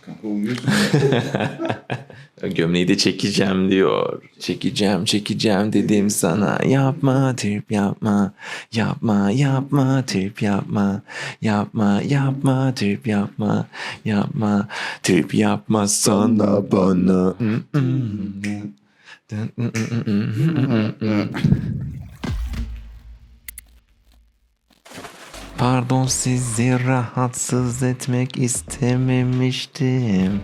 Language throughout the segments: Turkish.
Kanka uyuyorsun. Gömleği de çekeceğim diyor. Çekeceğim çekeceğim dedim sana. Yapma trip yapma. Yapma yapma trip yapma. Yapma yapma trip yapma. Yapma trip yapma sana bana. Pardon sizi rahatsız etmek istememiştim.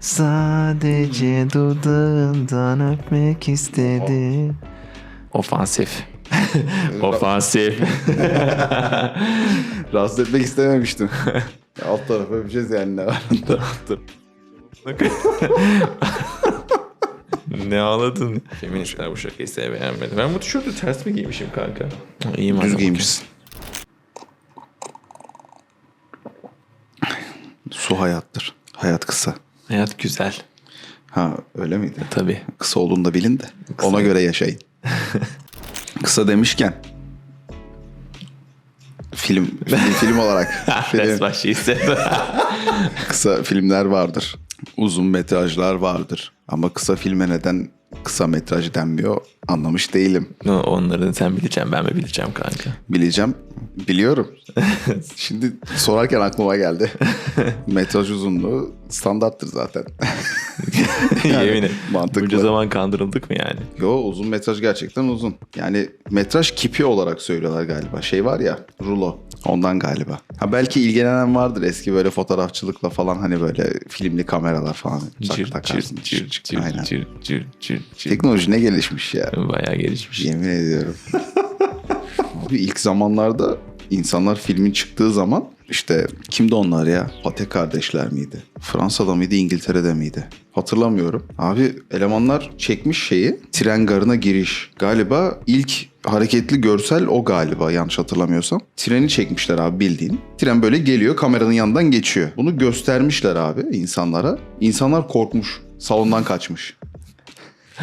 Sadece dudağından öpmek istedim. Ofansif. Ofansif. Rahatsız etmek istememiştim. Alt tarafa öpeceğiz yani ne var? ne ağladın? Feministler bu şakayı size beğenmedi. Ben bu tişörtü ters mi giymişim kanka? İyi Düz giymişsin. Su hayattır. Hayat kısa. Hayat güzel. Ha öyle miydi? Tabii. Kısa olduğunu da bilin de ona göre yaşayın. kısa demişken film film, film olarak film, şey hissettim. kısa filmler vardır. Uzun metrajlar vardır. Ama kısa filme neden kısa metraj denmiyor anlamış değilim. Onları sen bileceksin ben mi bileceğim kanka. Bileceğim. Biliyorum. Şimdi sorarken aklıma geldi. Metraj uzunluğu standarttır zaten. Yemin et. mantıklı. Bunca zaman kandırıldık mı yani? Yo uzun metraj gerçekten uzun. Yani metraj kipi olarak söylüyorlar galiba. Şey var ya rulo. Ondan galiba. Ha belki ilgilenen vardır eski böyle fotoğrafçılıkla falan hani böyle filmli kameralar falan. Tak, Cır takarsın. cır cır cır Aynen. cır cır cır cır. Teknoloji ne gelişmiş ya. Bayağı gelişmiş. Yemin ediyorum. Abi ilk zamanlarda insanlar filmin çıktığı zaman işte kimdi onlar ya? Pate kardeşler miydi? Fransa'da mıydı İngiltere'de miydi? Hatırlamıyorum. Abi elemanlar çekmiş şeyi tren garına giriş. Galiba ilk hareketli görsel o galiba yanlış hatırlamıyorsam. Treni çekmişler abi bildiğin. Tren böyle geliyor kameranın yanından geçiyor. Bunu göstermişler abi insanlara. İnsanlar korkmuş. Salondan kaçmış.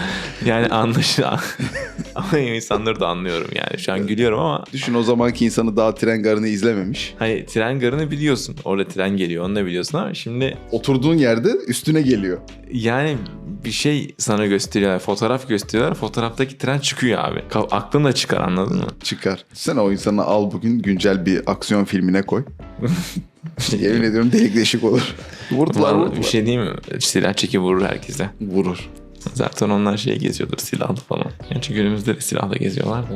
Yani anlaşılan. ama insanları da anlıyorum yani. Şu an gülüyorum ama Düşün o zamanki insanı daha tren garını izlememiş. hani tren garını biliyorsun. Orada tren geliyor onu da biliyorsun ama şimdi Oturduğun yerde üstüne geliyor. yani bir şey sana gösteriyorlar. Fotoğraf gösteriyorlar. Fotoğraftaki tren çıkıyor abi. Aklın da çıkar anladın mı? Çıkar. Sen o insanı al bugün güncel bir aksiyon filmine koy. Yemin ediyorum delik deşik olur. Vurdular vurdular. bir şey diyeyim mi? Silah çekip vurur herkese. Vurur. Zaten onlar şey geziyordur silahlı falan. Gerçi günümüzde de silahla geziyorlar da.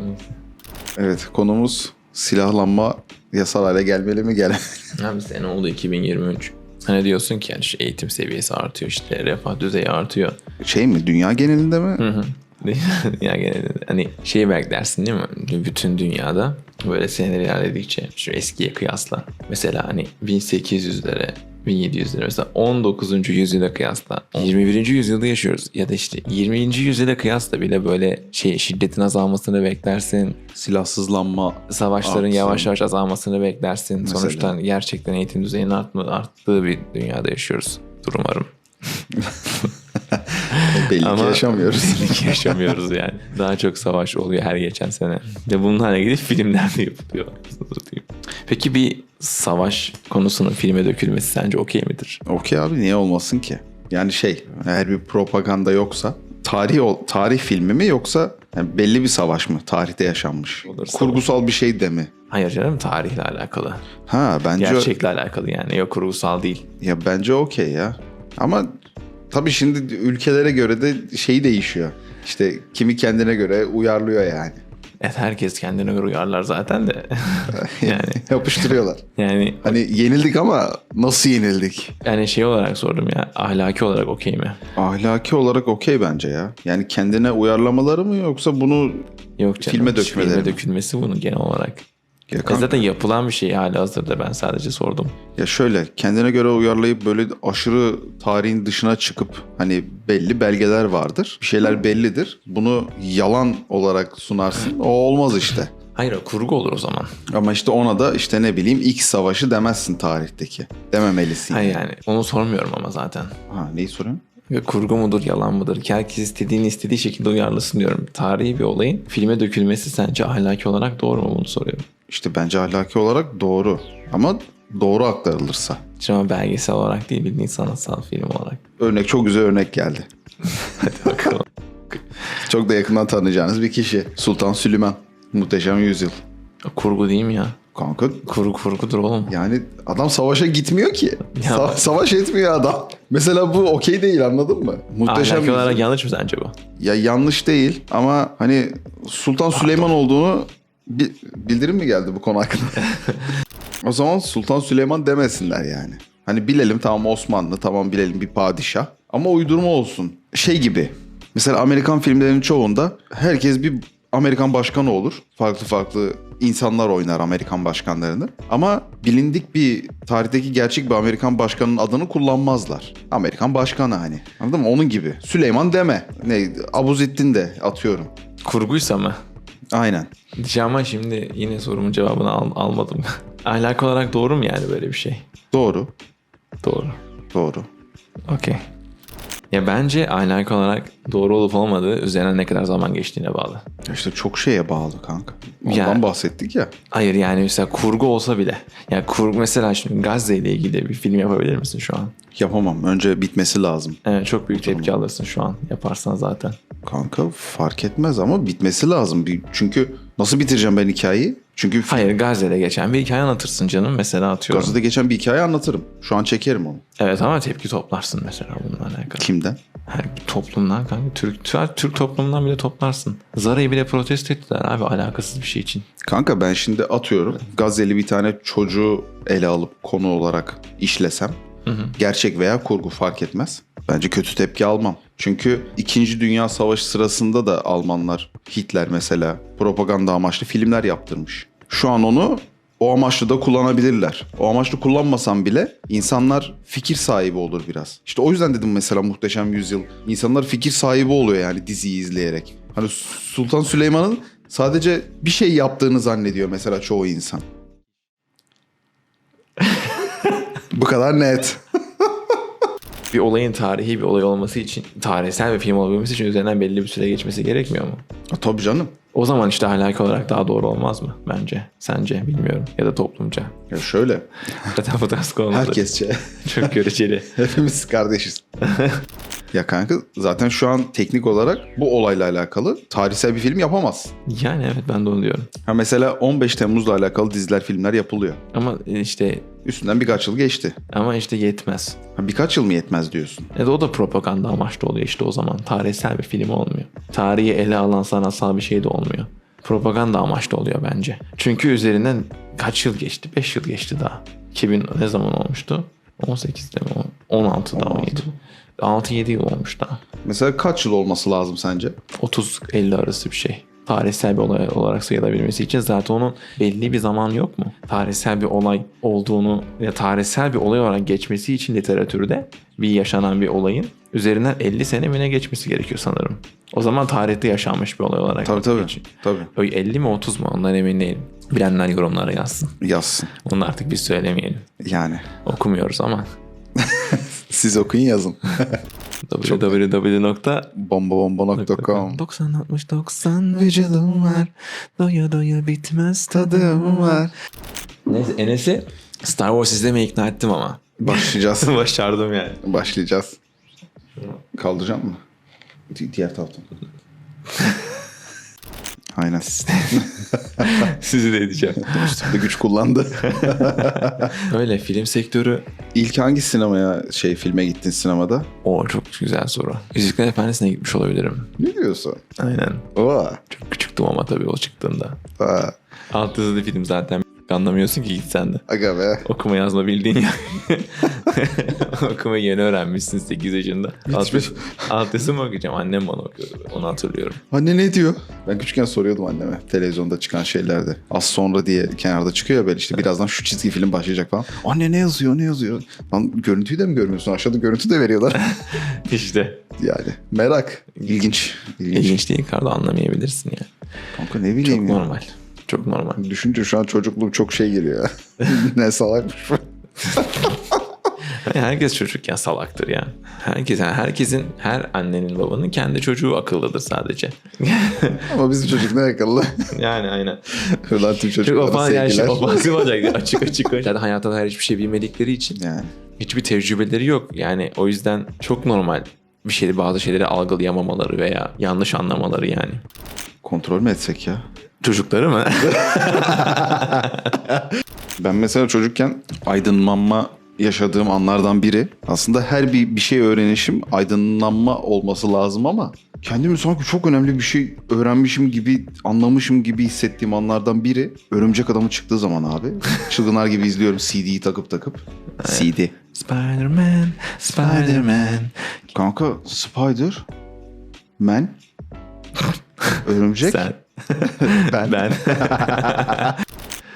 Evet konumuz silahlanma yasal hale gelmeli mi gel? Abi sene oldu 2023. Hani diyorsun ki yani işte eğitim seviyesi artıyor işte refah düzeyi artıyor. şey mi dünya genelinde mi? Hı hı. ya genelde hani şeyi beklersin değil mi? Bütün dünyada böyle seneler ilerledikçe şu eskiye kıyasla. Mesela hani 1800'lere 1700'lere mesela 19. yüzyıla kıyasla 21. yüzyılda yaşıyoruz ya da işte 20. yüzyıla kıyasla bile böyle şey şiddetin azalmasını beklersin. Silahsızlanma Savaşların Artsın. yavaş yavaş azalmasını beklersin. Mesela. Sonuçta gerçekten eğitim düzeyinin artma, arttığı bir dünyada yaşıyoruz. Dur umarım. belli ki yaşamıyoruz. Belli ki yaşamıyoruz yani. Daha çok savaş oluyor her geçen sene. Ve bunlarla ilgili filmler de yapılıyor. Peki bir savaş konusunun filme dökülmesi sence okey midir? Okey abi niye olmasın ki? Yani şey eğer bir propaganda yoksa tarih tarih filmi mi yoksa yani belli bir savaş mı tarihte yaşanmış? Olur, savaş. Kurgusal bir şey de mi? Hayır canım tarihle alakalı. Ha bence Gerçekle alakalı yani. Yok kurgusal değil. ya bence okey ya. Ama tabii şimdi ülkelere göre de şey değişiyor. İşte kimi kendine göre uyarlıyor yani. Evet herkes kendine göre uyarlar zaten de. yani Yapıştırıyorlar. yani Hani yenildik ama nasıl yenildik? yani şey olarak sordum ya ahlaki olarak okey mi? Ahlaki olarak okey bence ya. Yani kendine uyarlamaları mı yoksa bunu Yok canım. Filme dökmeleri Filme mi? dökülmesi bunu genel olarak. Ya, E kanka- zaten yapılan bir şey hali hazırda ben sadece sordum. ya şöyle kendine göre uyarlayıp böyle aşırı tarihin dışına çıkıp hani belli belgeler vardır. Bir şeyler bellidir. Bunu yalan olarak sunarsın. O olmaz işte. Hayır kurgu olur o zaman. Ama işte ona da işte ne bileyim ilk savaşı demezsin tarihteki. Dememelisin. Hayır yani onu sormuyorum ama zaten. Ha neyi soruyorsun? Ve kurgu mudur yalan mıdır herkes istediğini istediği şekilde uyarlasın diyorum. Tarihi bir olayın filme dökülmesi sence ahlaki olarak doğru mu bunu soruyorum. İşte bence ahlaki olarak doğru. Ama doğru aktarılırsa. Ama belgesel olarak değil bildiğin sanatsal film olarak. Örnek çok güzel örnek geldi. Hadi bakalım. Çok da yakından tanıyacağınız bir kişi. Sultan Süleyman. Muhteşem Yüzyıl. Kurgu değil mi ya? Kanka Kurgu kurgudur oğlum. yani adam savaşa gitmiyor ki. Ya Sa- savaş etmiyor adam. Mesela bu okey değil anladın mı? Muhteşem Ahlaki olarak yanlış mı sence bu? Ya yanlış değil ama hani Sultan Süleyman olduğunu bi- bildirim mi geldi bu konu hakkında? o zaman Sultan Süleyman demesinler yani. Hani bilelim tamam Osmanlı tamam bilelim bir padişah ama uydurma olsun. Şey gibi mesela Amerikan filmlerinin çoğunda herkes bir Amerikan başkanı olur. Farklı farklı insanlar oynar Amerikan başkanlarını. Ama bilindik bir tarihteki gerçek bir Amerikan başkanının adını kullanmazlar. Amerikan başkanı hani. Anladın mı? Onun gibi. Süleyman deme. Ne? Abuzettin de atıyorum. Kurguysa mı? Aynen. Diyeceğim ama şimdi yine sorumun cevabını al- almadım. Ahlak olarak doğru mu yani böyle bir şey? Doğru. Doğru. Doğru. Okey. Ya bence ahlak olarak doğru olup olmadığı üzerine ne kadar zaman geçtiğine bağlı. Ya İşte çok şeye bağlı kanka. Ondan Ya- bahsettik ya. Hayır yani mesela kurgu olsa bile. Ya kurgu mesela şimdi Gazze ile ilgili bir film yapabilir misin şu an? Yapamam. Önce bitmesi lazım. Evet çok büyük tepki alırsın şu an yaparsan zaten. Kanka fark etmez ama bitmesi lazım. Bir- Çünkü nasıl bitireceğim ben hikayeyi? Çünkü Hayır Gazze'de geçen bir hikaye anlatırsın canım mesela atıyorum. Gazze'de geçen bir hikaye anlatırım. Şu an çekerim onu. Evet ama tepki toplarsın mesela bununla alakalı. Kimden? Her toplumdan kanka Türk, Türk toplumundan bile toplarsın. Zara'yı bile protesto ettiler abi alakasız bir şey için. Kanka ben şimdi atıyorum Gazze'li bir tane çocuğu ele alıp konu olarak işlesem gerçek veya kurgu fark etmez. Bence kötü tepki almam. Çünkü 2. Dünya Savaşı sırasında da Almanlar Hitler mesela propaganda amaçlı filmler yaptırmış. Şu an onu o amaçlı da kullanabilirler. O amaçlı kullanmasam bile insanlar fikir sahibi olur biraz. İşte o yüzden dedim mesela Muhteşem Yüzyıl. İnsanlar fikir sahibi oluyor yani diziyi izleyerek. Hani Sultan Süleyman'ın sadece bir şey yaptığını zannediyor mesela çoğu insan. Bu kadar net. Bir olayın tarihi bir olay olması için, tarihsel bir film olabilmesi için üzerinden belli bir süre geçmesi gerekmiyor mu? Ha, Tabii canım. O zaman işte ahlaki olarak daha doğru olmaz mı bence? Sence bilmiyorum ya da toplumca. Ya şöyle. Zaten bu tarz konular Herkesçe. çok göreceli. Hepimiz kardeşiz. ya kanka zaten şu an teknik olarak bu olayla alakalı tarihsel bir film yapamaz. Yani evet ben de onu diyorum. Ha mesela 15 Temmuz'la alakalı diziler, filmler yapılıyor. Ama işte Üstünden birkaç yıl geçti. ama işte yetmez. Ha, birkaç yıl mı yetmez diyorsun? Ya da o da propaganda amaçlı oluyor işte o zaman. Tarihsel bir film olmuyor. Tarihi ele alan sanatsal bir şey de olmuyor. Propaganda amaçlı oluyor bence. Çünkü üzerinden kaç yıl geçti? 5 yıl geçti daha. 2000 ne zaman olmuştu? 18'de mi? 16'da 17. 6-7 yıl olmuş daha. Mesela kaç yıl olması lazım sence? 30-50 arası bir şey. Tarihsel bir olay olarak sayılabilmesi için zaten onun belli bir zaman yok mu? Tarihsel bir olay olduğunu ya tarihsel bir olay olarak geçmesi için literatürde bir yaşanan bir olayın üzerinden 50 sene mi ne geçmesi gerekiyor sanırım. O zaman tarihte yaşanmış bir olay olarak. Tabii tabii. geçiyor. Tabii. Öyle 50 mi 30 mu ondan emin değilim. Bilenler yorumlara yazsın. Yazsın. Onu artık biz söylemeyelim. Yani. Okumuyoruz ama. Siz okuyun yazın. www. Bombabomba.com 90 60 90 vücudum var. Doya doya bitmez tadım var. Neyse Enes'i Star Wars izlemeye ikna ettim ama. Başlayacağız. Başardım yani. Başlayacağız. Kaldıracağım mı? Di- diğer taraftan. Aynen. Sizi de edeceğim. Üstümde güç kullandı. Öyle film sektörü İlk hangi sinemaya şey filme gittin sinemada? o çok güzel soru. Yüzükler Efendisi'ne gitmiş olabilirim. Ne diyorsun? Aynen. Oo. Çok küçüktüm ama tabii o çıktığında. Aa, Alt yazılı film zaten anlamıyorsun ki gitsen de. aga be. Okuma yazma bildiğin ya. Okumayı yeni öğrenmişsin 8 yaşında. Alt, alt mı okuyacağım? Annem bana okuyordu. Onu hatırlıyorum. Anne ne diyor? Ben küçükken soruyordum anneme televizyonda çıkan şeylerde. Az sonra diye kenarda çıkıyor ya böyle işte birazdan şu çizgi film başlayacak falan. Anne ne yazıyor ne yazıyor? Lan görüntüyü de mi görmüyorsun? Aşağıda görüntü de veriyorlar. İşte. yani merak. İlginç. İlginç. İlginç değil Kardo anlamayabilirsin ya. Kanka ne Çok bileyim ya. normal. Çok normal. Düşünce şu an çocukluğum çok şey geliyor ya. ne salakmış bu. Herkes çocukken salaktır ya. Herkes, yani herkesin, her annenin babanın kendi çocuğu akıllıdır sadece. Ama bizim çocuk ne akıllı. yani aynen. Ulan tüm Çok çocuklara ofansif yani şey, sevgiler. ofansif olacak. Açık açık. Zaten hayatta dair hiçbir şey bilmedikleri için Yani. hiçbir tecrübeleri yok. Yani o yüzden çok normal bir şeyi bazı şeyleri algılayamamaları veya yanlış anlamaları yani. Kontrol mü etsek ya? Çocukları mı? Ben mesela çocukken aydınlanma yaşadığım anlardan biri. Aslında her bir, bir şey öğrenişim aydınlanma olması lazım ama kendimi sanki çok önemli bir şey öğrenmişim gibi, anlamışım gibi hissettiğim anlardan biri. Örümcek Adamı çıktığı zaman abi. Çılgınlar gibi izliyorum CD'yi takıp takıp. CD. Spider-Man, Spider-Man. Kanka Spider, Man, Örümcek, Sen. ben, Ben.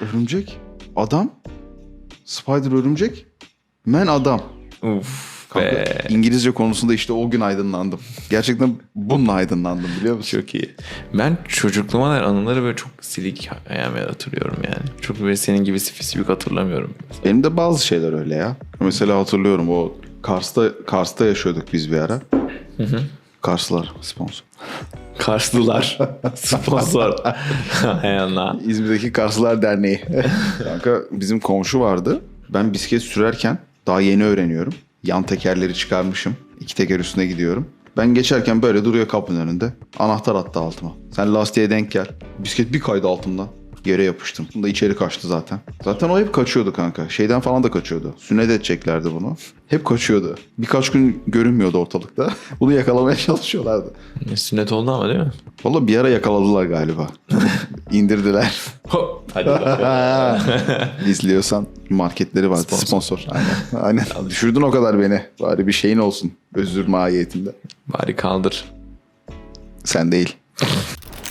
Örümcek, Adam, Spider Örümcek, Man Adam. Uf Kanka, be. İngilizce konusunda işte o gün aydınlandım. Gerçekten bununla aydınlandım biliyor musun? Çok iyi. Ben çocukluğuma dair anıları böyle çok silik hayal hatırlıyorum yani. Çok böyle senin gibi spesifik hatırlamıyorum. Benim de bazı şeyler öyle ya. Mesela hatırlıyorum o Kars'ta Kars'ta yaşıyorduk biz bir ara. Karslılar sponsor. Karslılar. Sponsor. Hay Allah. İzmir'deki Karslılar Derneği. Kanka bizim komşu vardı. Ben bisiklet sürerken daha yeni öğreniyorum. Yan tekerleri çıkarmışım. İki teker üstüne gidiyorum. Ben geçerken böyle duruyor kapının önünde. Anahtar attı altıma. Sen lastiğe denk gel. Bisiklet bir kaydı altımdan. Yere yapıştım. Bunda içeri kaçtı zaten. Zaten o hep kaçıyordu kanka. Şeyden falan da kaçıyordu. Sünnet edeceklerdi bunu. Hep kaçıyordu. Birkaç gün görünmüyordu ortalıkta. Bunu yakalamaya çalışıyorlardı. Sünnet oldu ama değil mi? Valla bir ara yakaladılar galiba. İndirdiler. Hop. Hadi. İzliyorsan marketleri var. Sponsor. Sponsor. Aynen. Aynen. Düşürdün o kadar beni. Bari bir şeyin olsun. Özür mahiyetinde. Bari kaldır. Sen değil.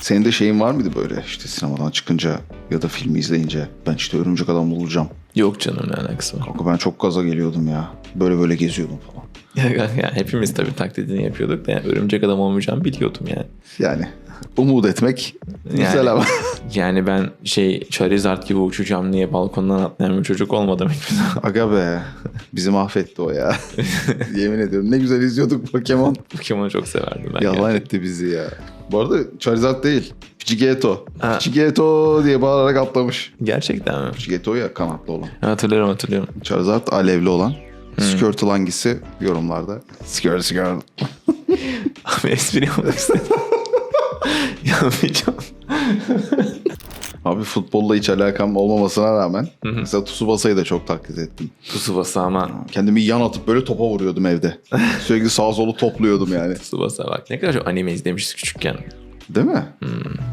Senin de şeyin var mıydı böyle işte sinemadan çıkınca ya da filmi izleyince ben işte örümcek adam olacağım. Yok canım ne alakası var. Kanka ben çok gaza geliyordum ya. Böyle böyle geziyordum falan. Ya, ya, hepimiz tabii taklidini yapıyorduk da yani örümcek adam olmayacağımı biliyordum yani. Yani umut etmek güzel Yani- ama. Yani ben şey Charizard gibi uçacağım diye balkondan atlayan bir çocuk olmadım hiçbir zaman. Aga be. Bizi mahvetti o ya. Yemin ediyorum ne güzel izliyorduk Pokemon. Pokemon'u çok severdim ben. Yalan gerçekten. etti bizi ya. Bu arada Charizard değil. Pidgeotto. Ha. Pidgeotto diye bağırarak atlamış. Gerçekten mi? Pidgeotto ya kanatlı olan. Hatırlıyorum hatırlıyorum. Charizard alevli olan. Hmm. Squirtle hangisi yorumlarda. Squirtle Squirtle. Abi espri yapmak istedim. Yapmayacağım. Abi futbolla hiç alakam olmamasına rağmen mesela Tsubasa'yı da çok taklit ettim. Tsubasa ama. Kendimi yan atıp böyle topa vuruyordum evde. Sürekli sağ solu topluyordum yani. Tsubasa bak. Ne kadar çok anime izlemişiz küçükken. Değil mi?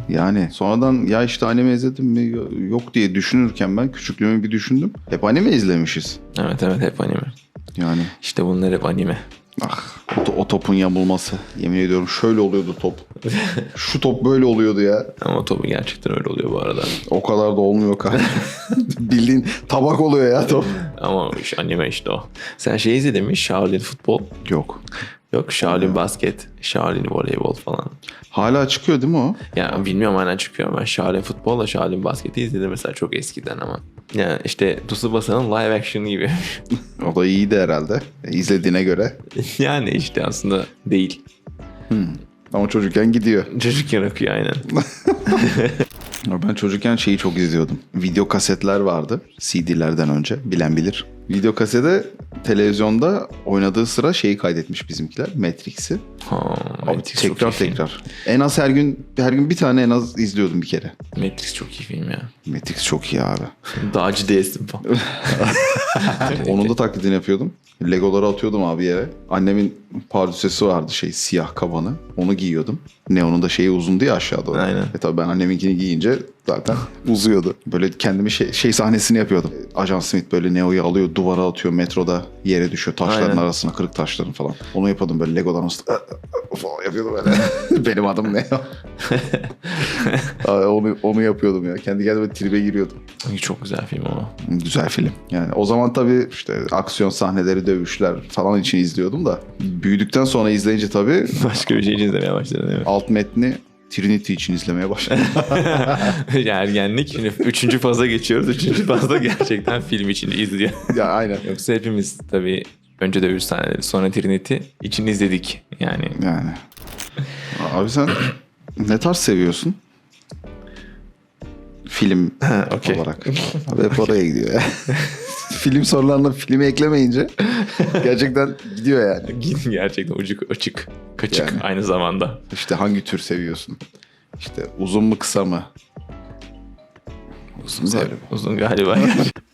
Yani sonradan ya işte anime izledim mi yok diye düşünürken ben küçüklüğümü bir düşündüm. Hep anime izlemişiz. Evet evet hep anime. Yani İşte bunlar hep anime. ah o, to- o topun yamulması. Yemin ediyorum şöyle oluyordu top. Şu top böyle oluyordu ya. Ama topu gerçekten öyle oluyor bu arada. O kadar da olmuyor kardeşim. Bildiğin tabak oluyor ya top. Ama iş, anime işte o. Sen şey izledin mi? Shaolin futbol. Yok. Yok Shaolin basket, Shaolin voleybol falan. Hala çıkıyor değil mi o? Ya bilmiyorum hala çıkıyor ama Shaolin futbolla Shaolin basketi izledim mesela çok eskiden ama. Ya işte Tsubasa'nın live action gibi. O da iyiydi herhalde. İzlediğine göre. yani işte aslında değil. Ama çocukken gidiyor. Çocukken akıyor aynen. Ben çocukken şeyi çok izliyordum. Video kasetler vardı. CD'lerden önce. Bilen bilir. Video kasede televizyonda oynadığı sıra şeyi kaydetmiş bizimkiler. Matrix'i. Ha, Abi Matrix çok tekrar iyi film. tekrar. En az her gün her gün bir tane en az izliyordum bir kere. Matrix çok iyi film ya. Matrix çok iyi abi. Dağcı değilsin falan. Onun da taklidini yapıyordum. Legoları atıyordum abi yere. Annemin pardüsesi vardı şey siyah kabanı. Onu giyiyordum. Neon'un da şeyi uzundu ya aşağıda. o. Aynen. E tabii ben anneminkini giyince zaten uzuyordu. Böyle kendimi şey, şey sahnesini yapıyordum. Ajan Smith böyle Neo'yu alıyor duvara atıyor metroda yere düşüyor taşların Aynen. arasına kırık taşların falan. Onu yapıyordum böyle Lego'dan usta falan yapıyordum böyle. Benim adım Neo. Onu, onu yapıyordum ya. Kendi kendime tribe giriyordum. çok güzel film ama. Güzel film. Yani o zaman tabii işte aksiyon sahneleri, dövüşler falan için izliyordum da büyüdükten sonra izleyince tabii Başka bir şey izlemeye mi? alt metni Trinity için izlemeye başladım. Ergenlik. Şimdi üçüncü faza geçiyoruz. Üçüncü fazda gerçekten film için izliyor. ya aynen. Yoksa hepimiz tabii önce dövüş sahneleri sonra Trinity için izledik. Yani Yani. Abi sen ne tarz seviyorsun? Film okey. olarak. Abi hep oraya gidiyor. film sorularına filmi eklemeyince gerçekten gidiyor yani. gerçekten ucu açık, kaçık Yani. aynı zamanda. İşte hangi tür seviyorsun? İşte uzun mu kısa mı? Uzun galiba. Uzun galiba.